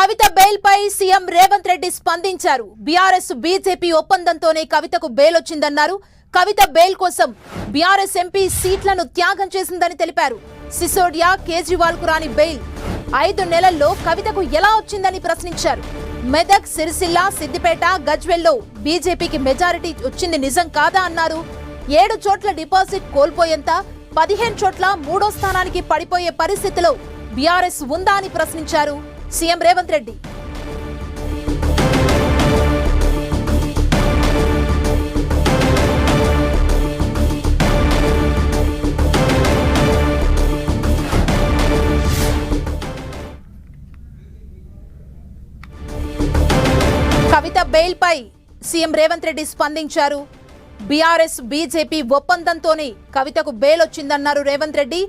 కవిత bail పై CM Revanth Reddy స్పందించారు. BRS BJP ఒప్పందంతోనే కవితకు బెయిల్ వచ్చిందన్నారు కవిత బెయిల్ కోసం బీఆర్ఎస్ ఎంపీ సీట్లను త్యాగం చేసిందని తెలిపారు. సిసోడియా కేజ్రీవాల్కు రాని బెయిల్ ఐదు నెలల్లో కవితకు ఎలా వచ్చిందని ప్రశ్నించారు. మెదక్ సిరిసిల్ల సిద్దిపేట గజ్వెల్లో బీజేపీకి మెజారిటీ వచ్చింది నిజం కాదా అన్నారు. ఏడు చోట్ల డిపాజిట్ కోల్పోయేంత పదిహేను చోట్ల మూడో స్థానానికి పడిపోయే పరిస్థితిలో బీఆర్ఎస్ ఉందా అని ప్రశ్నించారు. సీఎం రేవంత్ రెడ్డి. కవిత బెయిల్పై సీఎం రేవంత్ రెడ్డి స్పందించారు. బీఆర్ఎస్ బీజేపీ ఒప్పందంతోనే కవితకు బెయిల్ వచ్చిందన్నారు రేవంత్ రెడ్డి.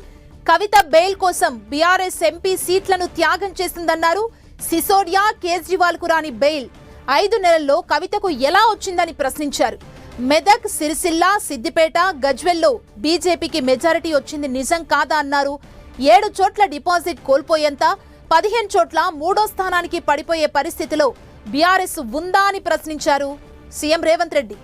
కవిత బెయిల్ కోసం బీఆర్ఎస్ ఎంపీ సీట్లను త్యాగం చేసిందన్నారు. సిసోడియా కేజ్రీవాల్కు రాని బెయిల్. ఐదు నెలల్లో కవితకు ఎలా వచ్చిందని ప్రశ్నించారు. మెదక్ సిరిసిల్ల సిద్దిపేట గజ్వెల్లో బీజేపీకి మెజారిటీ వచ్చింది నిజం కాదా అన్నారు. ఏడు చోట్ల డిపాజిట్ కోల్పోయేంత పదిహేను చోట్ల మూడో స్థానానికి పడిపోయే పరిస్థితిలో బీఆర్ఎస్ ఉందా అని ప్రశ్నించారు. CM Revanth Reddy.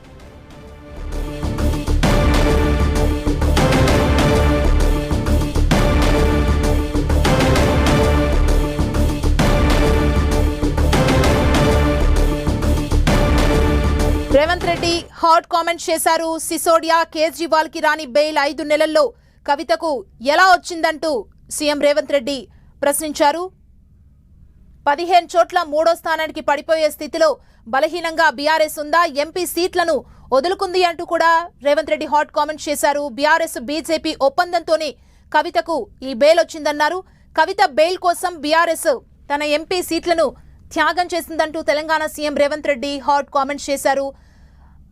Revanth Reddy hot comment చేశారు. సిసోడియా కేజ్రీవాల్కి రాని బెయిల్ ఐదు నెలల్లో కవితకు ఎలా వచ్చిందంటూ సీఎం రేవంత్ రెడ్డి ప్రశ్నించారు. పదిహేను చోట్ల మూడో స్థానానికి పడిపోయే స్థితిలో బలహీనంగా బీఆర్ఎస్ ఉందా? ఎంపీ సీట్లను వదులుకుంది అంటూ కూడా రేవంత్ రెడ్డి హాట్ కామెంట్ చేశారు. బీఆర్ఎస్ బీజేపీ ఒప్పందంతోనే కవితకు ఈ బెయిల్ వచ్చిందన్నారు. కవిత బెయిల్ కోసం బీఆర్ఎస్ తన ఎంపీ సీట్లను త్యాగం చేసిందంటూ Telangana CM Revanth Reddy hot comment చేశారు.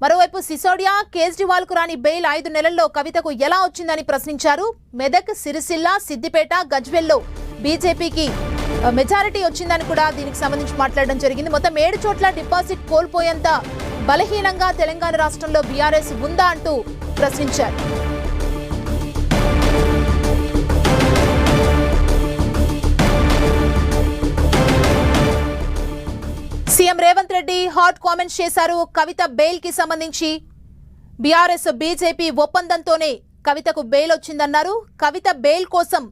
మరోవైపు సిసోడియా కేజ్రీవాల్కు రాని బెయిల్ ఐదు నెలల్లో కవితకు ఎలా వచ్చిందని ప్రశ్నించారు? మెదక్ సిరిసిల్ల సిద్దిపేట గజ్వెల్లో బీజేపీకి మెజారిటీ వచ్చిందని కూడా దీనికి సంబంధించి మాట్లాడడం జరిగింది. మొత్తం ఏడు చోట్ల డిపాజిట్ కోల్పోయేంత బలహీనంగా తెలంగాణ రాష్ట్రంలో బీఆర్ఎస్ ఉందా అంటూ ప్రశ్నించారు. CM Revanth Reddy hot comments చేశారు. కవిత బెయిల్కి సంబంధించి బీఆర్ఎస్ బీజేపీ ఒప్పందంతోనే కవితకు బెయిల్ వచ్చిందన్నారు. కవిత బెయిల్ కోసం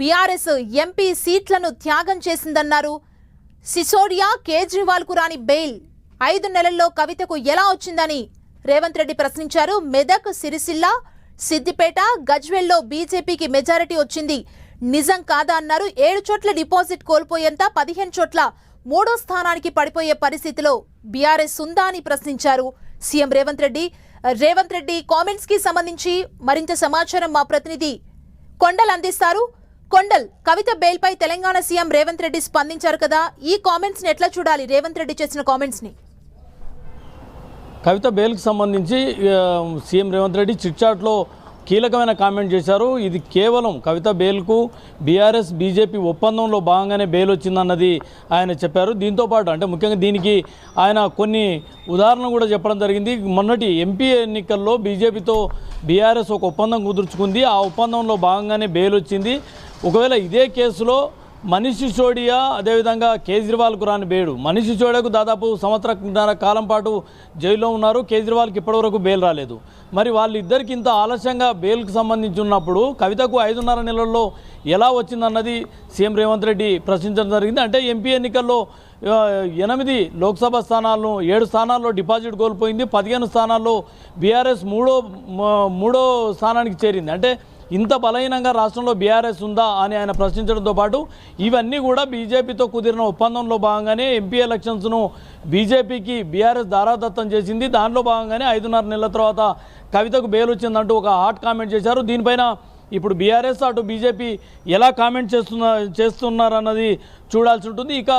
బీఆర్ఎస్ ఎంపీ సీట్లను త్యాగం చేసిందన్నారు. సిసోడియా కేజ్రీవాల్కు రాని బెయిల్ ఐదు నెలల్లో కవితకు ఎలా వచ్చిందని రేవంత్ రెడ్డి ప్రశ్నించారు. మెదక్ సిరిసిల్ల సిద్దిపేట గజ్వెల్లో బీజేపీకి మెజారిటీ వచ్చింది. నిజం కాదా అన్నారు. ఏడు చోట్ల డిపాజిట్ కోల్పోయేంత పదిహేను చోట్ల మూడో స్థానానికి పడిపోయే పరిస్థితిలో బీఆర్ఎస్ ఉందా అని ప్రశ్నించారు సీఎం రేవంత్ రెడ్డి. రేవంత్ రెడ్డి కామెంట్స్కి సంబంధించి మరింత సమాచారం మా ప్రతినిధి కొండల్ అందిస్తారు. కొండల్ కవిత బెయిల్పై తెలంగాణ సీఎం రేవంత్ రెడ్డి స్పందించారు కదా ఈ కామెంట్స్ని ఎట్లా చూడాలి? రేవంత్ రెడ్డి చేసిన కామెంట్స్ని. కవిత బెయిల్కి సంబంధించి సీఎం రేవంత్ రెడ్డి చిట్చాట్లో కీలకమైన కామెంట్ చేశారు. ఇది కేవలం కవిత బెయిల్కు బీఆర్ఎస్ బీజేపీ ఒప్పందంలో భాగంగానే బెయిల్ వచ్చిందన్నది ఆయన చెప్పారు. దీంతోపాటు అంటే ముఖ్యంగా దీనికి ఆయన కొన్ని ఉదాహరణ కూడా చెప్పడం జరిగింది. మొన్నటి ఎంపీ ఎన్నికల్లో బీజేపీతో బీఆర్ఎస్ ఒక ఒప్పందం కుదుర్చుకుంది. ఆ ఒప్పందంలో భాగంగానే బెయిల్ వచ్చింది. ఒకవేళ ఇదే కేసులో మనిషి చోడియా అదేవిధంగా కేజ్రీవాల్కు రాని బేడు. మనిషి చోడకు దాదాపు సంవత్సరన్నర కాలం పాటు జైల్లో ఉన్నారు. కేజ్రీవాల్కి ఇప్పటివరకు బెయిల్ రాలేదు. మరి వాళ్ళిద్దరికి ఇంత ఆలస్యంగా బెయిల్కు సంబంధించి ఉన్నప్పుడు కవితకు ఐదున్నర నెలల్లో ఎలా వచ్చిందన్నది సీఎం రేవంత్ రెడ్డి ప్రశ్నించడం జరిగింది. అంటే ఎంపీ ఎన్నికల్లో ఎనిమిది లోక్సభ స్థానాలను ఏడు స్థానాల్లో డిపాజిట్ కోల్పోయింది. పదిహేను స్థానాల్లో బీఆర్ఎస్ మూడో మూడో స్థానానికి చేరింది. అంటే ఇంత బలహీనంగా రాష్ట్రంలో బీఆర్ఎస్ ఉందా అని ఆయన ప్రశ్నించడంతో పాటు ఇవన్నీ కూడా బీజేపీతో కుదిరిన ఒప్పందంలో భాగంగానే ఎంపీ ఎలక్షన్స్ను బీజేపీకి బీఆర్ఎస్ దారాదత్తం చేసింది. దానిలో భాగంగానే ఐదున్నర నెలల తర్వాత కవితకు బెయిల్ వచ్చిందంటూ ఒక హాట్ కామెంట్ చేశారు. దీనిపైన ఇప్పుడు బీఆర్ఎస్ అటు బీజేపీ ఎలా కామెంట్ చేస్తున్న చేస్తున్నారన్నది చూడాల్సి ఉంటుంది. ఇక